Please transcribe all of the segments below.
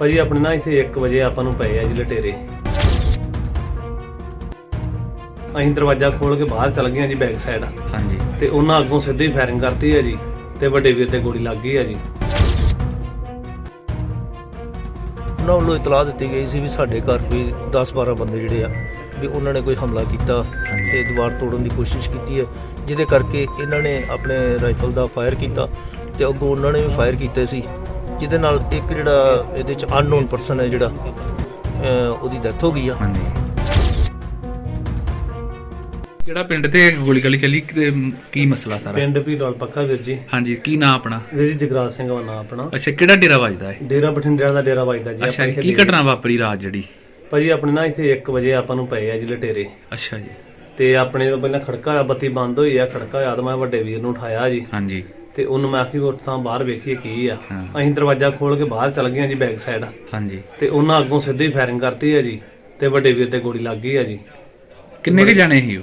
ਭਾਜੀ ਆਪਣੇ ਨਾ ਇੱਥੇ 1 ਵਜੇ ਆਪਾਂ ਨੂੰ ਪਏ ਆ ਜੀ ਲਟੇਰੇ। ਅਸੀਂ ਦਰਵਾਜ਼ਾ ਖੋਲ ਕੇ ਬਾਹਰ ਚਲ ਗਏ ਆ ਜੀ ਬੈਕ ਸਾਈਡ ਹਾਂਜੀ। ਤੇ ਉਹਨਾਂ ਅੱਗੋਂ ਸਿੱਧੀ ਫਾਇਰਿੰਗ ਕਰਤੀ ਹੈ ਜੀ ਤੇ ਵੱਡੇ ਵੀਰ ਤੇ ਗੋਲੀ ਲੱਗ ਗਈ ਹੈ ਜੀ। ਉਹਨਾਂ ਵੱਲੋਂ ਇਤਲਾਹ ਦਿੱਤੀ ਗਈ ਸੀ ਵੀ ਸਾਡੇ ਘਰ ਕੋਈ 10-12 ਬੰਦੇ ਜਿਹੜੇ ਆ ਵੀ ਉਹਨਾਂ ਨੇ ਕੋਈ ਹਮਲਾ ਕੀਤਾ ਤੇ ਦੀਵਾਰ ਤੋੜਨ ਦੀ ਕੋਸ਼ਿਸ਼ ਕੀਤੀ ਹੈ ਜਿਹਦੇ ਕਰਕੇ ਇਹਨਾਂ ਨੇ ਆਪਣੇ ਰਾਈਫਲ ਦਾ ਫਾਇਰ ਕੀਤਾ ਤੇ ਅੱਗੋਂ ਉਹਨਾਂ ਨੇ ਵੀ ਫਾਇਰ ਕੀਤੇ ਸੀ। ਜਿਹਦੇ ਨਾਲ ਇੱਕ ਜਿਹੜਾ ਇਹਦੇ ਚ ਅਨਨੋਨ ਪਰਸਨ ਹੈ ਜਿਹੜਾ ਉਹਦੀ ਡੈਥ ਹੋ ਗਈ ਆ। ਹਾਂਜੀ। ਕਿਹੜਾ ਪਿੰਡ ਤੇ ਗੋਲੀ ਗਲੀ ਚੱਲੀ? ਕੀ ਮਸਲਾ ਸਾਰਾ? ਪਿੰਡ ਭੀੜੋਲ ਪੱਕਾ ਵੀਰ ਜੀ। ਹਾਂਜੀ ਕੀ ਨਾਂ ਆਪਣਾ? ਵੀਰ ਜੀ ਜਗਰਾਜ ਸਿੰਘ ਦਾ ਨਾਂ ਆਪਣਾ। ਅੱਛਾ ਕਿਹੜਾ ਡੇਰਾ ਵੱਜਦਾ ਹੈ ਡੇਰਾ ਬਠਿੰਡਿਆਂ ਦਾ ਡੇਰਾ ਵੱਜਦਾ ਜੀ ਅੱਛਾ ਇੱਥੇ ਕੀ ਡੇਰੇ- ਘਟਨਾ ਵਾਪਰੀ ਰਾਤ ਜਿਹੜੀ? ਭਾਜੀ ਆਪਣੇ ਨਾ ਇੱਥੇ 1 ਵਜੇ ਆਪਾਂ ਨੂੰ ਪਏ ਆ ਜੀ ਲਟੇਰੇ। ਅੱਛਾ ਜੀ। ਤੇ ਆਪਣੇ ਤੋਂ ਪਹਿਲਾਂ ਖੜਕਾ ਹੋਇਆ ਬੱਤੀ ਬੰਦ ਹੋਈ ਆ ਖੜਕਾ ਹੋਇਆ ਤਾਂ ਮੈਂ ਵੱਡੇ ਵੀਰ ਨੂੰ ਉਠਾਇਆ ਜੀ। ਹਾਂਜੀ। ਤੇ ਉਹਨੂੰ ਮੈਂ ਆਖੀ ਉੱਠ ਤਾਂ ਬਾਹਰ ਵੇਖੀਏ ਕੀ ਆ। ਹਾਂ। ਅਸੀਂ ਦਰਵਾਜ਼ਾ ਖੋਲ ਕੇ ਬਾਹਰ ਚਲ ਗਏ ਆ ਜੀ ਬੈਕ ਸਾਈਡ ਹਾਂਜੀ। ਤੇ ਉਹਨਾਂ ਅੱਗੋਂ ਸਿੱਧੀ ਫਾਇਰਿੰਗ ਕਰਤੀ ਹੈ ਜੀ ਤੇ ਵੱਡੇ ਵੀਰ ਤੇ ਗੋਲੀ ਲੱਗ ਗਈ ਹੈ ਜੀ। ਕਿੰਨੇ ਕੁ ਜਾਣੇ ਸੀ ਉਹ?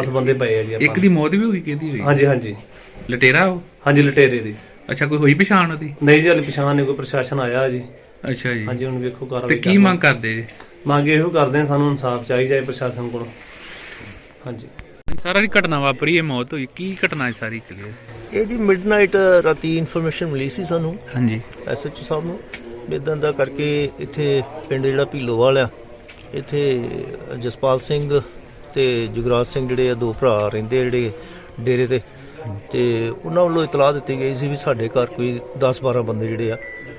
10 ਬੰਦੇ ਪਏ ਆ ਜੀ ਇੱਕ ਆਪਾਂ। ਦੀ ਮੌਤ ਵੀ ਹੋਈ ਕਿਹਦੀ ਹੋਈ? ਹਾਂਜੀ ਹਾਂਜੀ। ਲਟੇਰਾ ਉਹ? ਹਾਂਜੀ ਲਟੇਰੇ ਦੀ। ਅੱਛਾ ਕੋਈ ਹੋਈ ਪਛਾਣ ਉਹਦੀ? ਨਹੀਂ ਜੀ ਹਾਲੇ ਪਛਾਣ ਨਹੀਂ ਕੋਈ ਪ੍ਰਸ਼ਾਸਨ ਆਇਆ ਜੀ। ਅੱਛਾ ਜੀ। ਹਾਂਜੀ ਹੁਣ ਵੇਖੋ ਤੇ ਕਾਰਵਾਈ ਕੀ ਮੰਗ ਕਰਦੇ ਜੀ? ਮੰਗ ਇਹੋ ਕਰਦੇ ਆ ਸਾਨੂੰ ਇਨਸਾਫ ਚਾਹੀਦਾ ਹੈ ਪ੍ਰਸ਼ਾਸਨ ਕੋਲੋਂ। ਹਾਂਜੀ। ਸਾਰਾ ਦੀ ਘਟਨਾ ਵਾਪਰੀ ਇਹ ਮੌਤ ਹੋਈ। ਕੀ ਘਟਨਾ ਹੈ ਸਾਰੀ ਕਲੀਅਰ ਇਹ ਜੀ ਮਿਡਨਾਈਟ ਰਾਤੀ ਇਨਫੋਰਮੇਸ਼ਨ ਮਿਲੀ ਸੀ ਸਾਨੂੰ। ਹਾਂਜੀ। ਐਸਐਚਓ ਸਾਹਿਬ ਨੂੰ। ਇਦਾਂ ਦਾ ਕਰਕੇ ਇੱਥੇ ਪਿੰਡ ਜਿਹੜਾ ਭੀਲੋਵਾਲ ਆ ਇੱਥੇ ਜਸਪਾਲ ਸਿੰਘ ਤੇ ਜੁਗਰਾਜ ਸਿੰਘ ਜਿਹੜੇ ਆ ਦੋ ਭਰਾ ਰਹਿੰਦੇ ਜਿਹੜੇ ਡੇਰੇ ਤੇ। ਤੇ ਉਹਨਾਂ ਵੱਲੋਂ ਇਤਲਾਹ ਦਿੱਤੀ ਗਈ ਸੀ ਵੀ ਸਾਡੇ ਘਰ ਕੋਈ 10-12 ਬੰਦੇ ਜਿਹੜੇ ਆ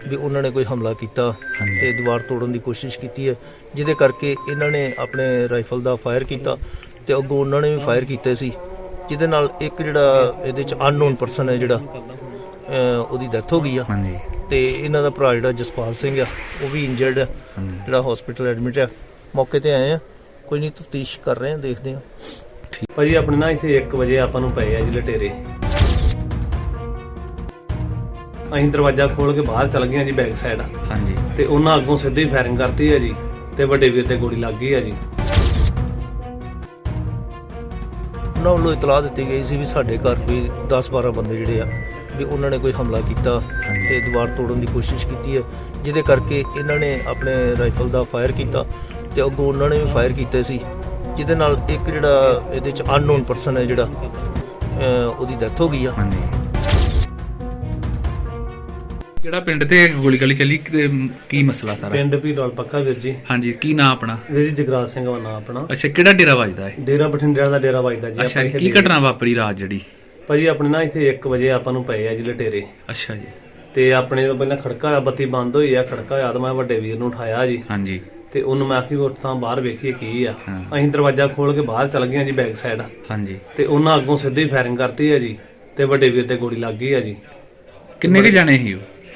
ਵੀ ਉਹਨਾਂ ਨੇ ਕੋਈ ਹਮਲਾ ਕੀਤਾ ਤੇ ਦੀਵਾਰ ਤੋੜਨ ਦੀ ਕੋਸ਼ਿਸ਼ ਕੀਤੀ ਹੈ ਜਿਹਦੇ ਕਰਕੇ ਇਹਨਾਂ ਨੇ ਆਪਣੇ ਰਾਈਫਲ ਦਾ ਫਾਇਰ ਕੀਤਾ ਤੇ ਅੱਗੋਂ ਉਹਨਾਂ ਨੇ ਵੀ ਫਾਇਰ ਕੀਤੇ ਸੀ ਜਿਹਦੇ ਨਾਲ ਇੱਕ ਜਿਹੜਾ ਇਹਦੇ ਚ ਅਨਨੋਨ ਪਰਸਨ ਹੈ ਜਿਹੜਾ ਉਹਦੀ ਡੈਥ ਹੋ ਗਈ ਆ। ਹਾਂਜੀ। ਤੇ ਇਹਨਾਂ ਦਾ ਭਰਾ ਜਿਹੜਾ ਜਸਪਾਲ ਸਿੰਘ ਆ ਉਹ ਵੀ ਇੰਜਰਡ ਜਿਹੜਾ ਹਸਪੀਟਲ ਐਡਮਿਟ ਆ ਮੌਕੇ ਤੇ ਆਏ ਆ। ਕੋਈ ਨਹੀਂ ਤਫਤੀਸ਼ ਕਰ ਰਹੇ ਆ ਦੇਖਦੇ ਆ ਭਾਜੀ ਆਪਣੇ ਨਾ ਇੱਥੇ 1 ਵਜੇ ਆਪਾਂ ਨੂੰ ਪਏ ਆ ਜੀ ਲਟੇਰੇ। ਅਸੀਂ ਦਰਵਾਜ਼ਾ ਖੋਲ ਕੇ ਬਾਹਰ ਚਲ ਗਏ ਆ ਜੀ ਬੈਕ ਸਾਈਡ ਹਾਂਜੀ। ਤੇ ਉਹਨਾਂ ਅੱਗੋਂ ਸਿੱਧੀ ਫਾਇਰਿੰਗ ਕਰਤੀ ਹੈ ਜੀ ਤੇ ਵੱਡੇ ਵੀਰ ਤੇ ਗੋਲੀ ਲੱਗ ਗਈ ਹੈ ਜੀ। ਉਹਨਾਂ ਵੱਲੋਂ ਇਤਲਾਹ ਦਿੱਤੀ ਗਈ ਸੀ ਵੀ ਸਾਡੇ ਘਰ ਕੋਈ 10-12 ਬੰਦੇ ਜਿਹੜੇ ਆ ਵੀ ਉਹਨਾਂ ਨੇ ਕੋਈ ਹਮਲਾ ਕੀਤਾ ਤੇ ਦੀਵਾਰ ਤੋੜਨ ਦੀ ਕੋਸ਼ਿਸ਼ ਕੀਤੀ ਹੈ ਜਿਹਦੇ ਕਰਕੇ ਇਹਨਾਂ ਨੇ ਆਪਣੇ ਰਾਈਫਲ ਦਾ ਫਾਇਰ ਕੀਤਾ। ਤੇ ਅੱਗੋਂ ਉਹਨਾਂ ਨੇ ਵੀ ਫਾਇਰ ਕੀਤੇ ਸੀ ਜਿਹਦੇ ਨਾਲ ਇੱਕ ਜਿਹੜਾ ਇਹਦੇ ਚ ਅਨਨੋਨ ਪਰਸਨ ਹੈ ਜਿਹੜਾ ਅਹ ਉਹਦੀ ਡੈਥ ਹੋ ਗਈ ਆ। ਹਾਂਜੀ। ਕਿਹੜਾ ਪਿੰਡ ਤੇ ਗੋਲੀ ਗਲੀ ਚੱਲੀ ਤੇ ਕੀ ਮਸਲਾ ਸਾਰਾ? ਪਿੰਡ ਭੀੜੋਲ ਪੱਕਾ ਵੀਰ ਜੀ। ਹਾਂਜੀ ਕੀ ਨਾਂ ਆਪਣਾ? ਵੀਰ ਜੀ ਜਗਰਾਜ ਸਿੰਘ ਦਾ ਨਾਂ ਆਪਣਾ। ਅੱਛਾ ਕਿਹੜਾ ਡੇਰਾ ਵੱਜਦਾ ਹੈ ਡੇਰਾ ਬਠਿੰਡਿਆਂ ਦਾ ਡੇਰਾ ਵੱਜਦਾ ਜੀ ਅੱਛਾ ਕੀ ਡੇਰੇ- ਘਟਨਾ ਵਾਪਰੀ ਰਾਤ ਜਿਹੜੀ? ਭਾਜੀ ਆਪਣੇ ਨਾ ਇੱਥੇ 1 ਵਜੇ ਆਪਾਂ ਨੂੰ ਪਏ ਆ ਜੀ ਲਟੇਰੇ। ਅੱਛਾ ਜੀ। ਤੇ ਆਪਣੇ ਤੋਂ ਪਹਿਲਾਂ ਖੜਕਾ ਹੋਇਆ ਬੱਤੀ ਬੰਦ ਹੋਈ ਆ ਖੜਕਾ ਹੋਇਆ ਤਾਂ ਮੈਂ ਵੱਡੇ ਵੀਰ ਨੂੰ ਉਠਾਇਆ ਜੀ। ਹਾਂਜੀ। ਤੇ ਉਹਨੂੰ ਮੈਂ ਆਖੀ ਉੱਠ ਤਾਂ ਬਾਹਰ ਵੇਖੀਏ ਕੀ ਆ। ਅਸੀਂ ਦਰਵਾਜ਼ਾ ਖੋਲ ਕੇ ਬਾਹਰ ਚਲ ਗਏ ਆ ਜੀ ਬੈਕ ਸਾਈਡ ਹਾਂਜੀ। ਤੇ ਉਹਨਾਂ ਅੱਗੋਂ ਸਿੱਧੀ ਫਾਇਰਿੰਗ ਕਰਤੀ ਹੈ ਜੀ ਤੇ ਵੱਡੇ ਵੀਰ ਤੇ ਗੋਲੀ ਲੱਗ ਗਈ ਹੈ ਜੀ। ਕਿੰਨੇ ਕੁ ਜਾਣੇ ਸੀ ਉਹ?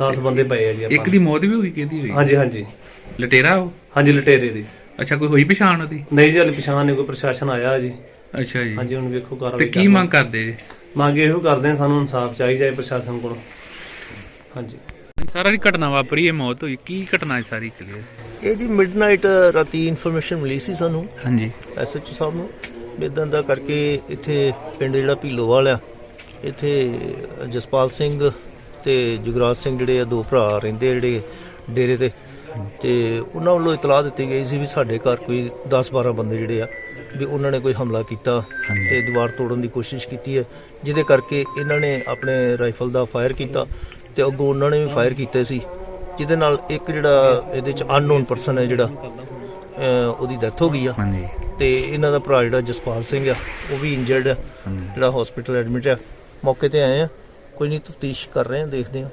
10 ਬੰਦੇ ਪਏ ਆ ਜੀ ਇੱਕ ਆਪਾਂ ਦੀ ਮੌਤ ਵੀ ਹੋਈ ਕਿਹਦੀ ਹੋਈ? ਹਾਂਜੀ ਹਾਂਜੀ। ਲਟੇਰਾ ਉਹ? ਹਾਂਜੀ ਲਟੇਰੇ ਦੀ। ਅੱਛਾ ਕੋਈ ਹੋਈ ਪਛਾਣ ਉਹਦੀ? ਨਹੀਂ ਜੀ ਹਾਲੇ ਪਛਾਣ ਨਹੀਂ ਕੋਈ ਪ੍ਰਸ਼ਾਸਨ ਆਇਆ ਜੀ। ਅੱਛਾ ਜੀ। ਹਾਂਜੀ ਹੁਣ ਵੇਖੋ ਤੇ ਕਾਰਵਾਈ ਕੀ ਮੰਗ ਕਰਦੇ ਜੀ? ਮੰਗ ਇਹੋ ਕਰਦੇ ਆ ਸਾਨੂੰ ਇਨਸਾਫ ਚਾਹੀਦਾ ਹੈ ਪ੍ਰਸ਼ਾਸਨ ਕੋਲੋਂ। ਹਾਂਜੀ। ਸਾਰਾ ਦੀ ਘਟਨਾ ਵਾਪਰੀ ਇਹ ਮੌਤ ਹੋਈ। ਕੀ ਘਟਨਾ ਹੈ ਸਾਰੀ ਕਲੀਅਰ ਇਹ ਜੀ ਮਿਡਨਾਈਟ ਰਾਤੀ ਇਨਫੋਰਮੇਸ਼ਨ ਮਿਲੀ ਸੀ ਸਾਨੂੰ। ਹਾਂਜੀ। ਐਸਐਚਓ ਸਾਹਿਬ ਨੂੰ। ਇਦਾਂ ਦਾ ਕਰਕੇ ਇੱਥੇ ਪਿੰਡ ਜਿਹੜਾ ਭੀਲੋਵਾਲ ਆ ਇੱਥੇ ਜਸਪਾਲ ਸਿੰਘ ਤੇ ਜੁਗਰਾਜ ਸਿੰਘ ਜਿਹੜੇ ਆ ਦੋ ਭਰਾ ਰਹਿੰਦੇ ਆ ਜਿਹੜੇ ਡੇਰੇ ਤੇ। ਤੇ ਉਹਨਾਂ ਵੱਲੋਂ ਇਤਲਾਹ ਦਿੱਤੀ ਗਈ ਸੀ ਵੀ ਸਾਡੇ ਘਰ ਕੋਈ 10-12 ਬੰਦੇ ਜਿਹੜੇ ਆ ਵੀ ਉਹਨਾਂ ਨੇ ਕੋਈ ਹਮਲਾ ਕੀਤਾ ਤੇ ਦੀਵਾਰ ਤੋੜਨ ਦੀ ਕੋਸ਼ਿਸ਼ ਕੀਤੀ ਹੈ ਜਿਹਦੇ ਕਰਕੇ ਇਹਨਾਂ ਨੇ ਆਪਣੇ ਰਾਈਫਲ ਦਾ ਫਾਇਰ ਕੀਤਾ ਤੇ ਅੱਗੋਂ ਉਹਨਾਂ ਨੇ ਵੀ ਫਾਇਰ ਕੀਤੇ ਸੀ ਜਿਹਦੇ ਨਾਲ ਇੱਕ ਜਿਹੜਾ ਇਹਦੇ ਚ ਅਨਨੋਨ ਪਰਸਨ ਹੈ ਜਿਹੜਾ ਉਹਦੀ ਡੈਥ ਹੋ ਗਈ ਆ। ਹਾਂਜੀ। ਤੇ ਇਹਨਾਂ ਦਾ ਭਰਾ ਜਿਹੜਾ ਜਸਪਾਲ ਸਿੰਘ ਆ ਉਹ ਵੀ ਇੰਜਰਡ ਆ ਜਿਹੜਾ ਹਸਪੀਟਲ ਐਡਮਿਟ ਆ। ਮੌਕੇ ਤੇ ਆਏ ਆ। ਕੋਈ ਨਹੀਂ ਤਫਤੀਸ਼ ਕਰ ਰਹੇ ਆ ਦੇਖਦੇ ਆ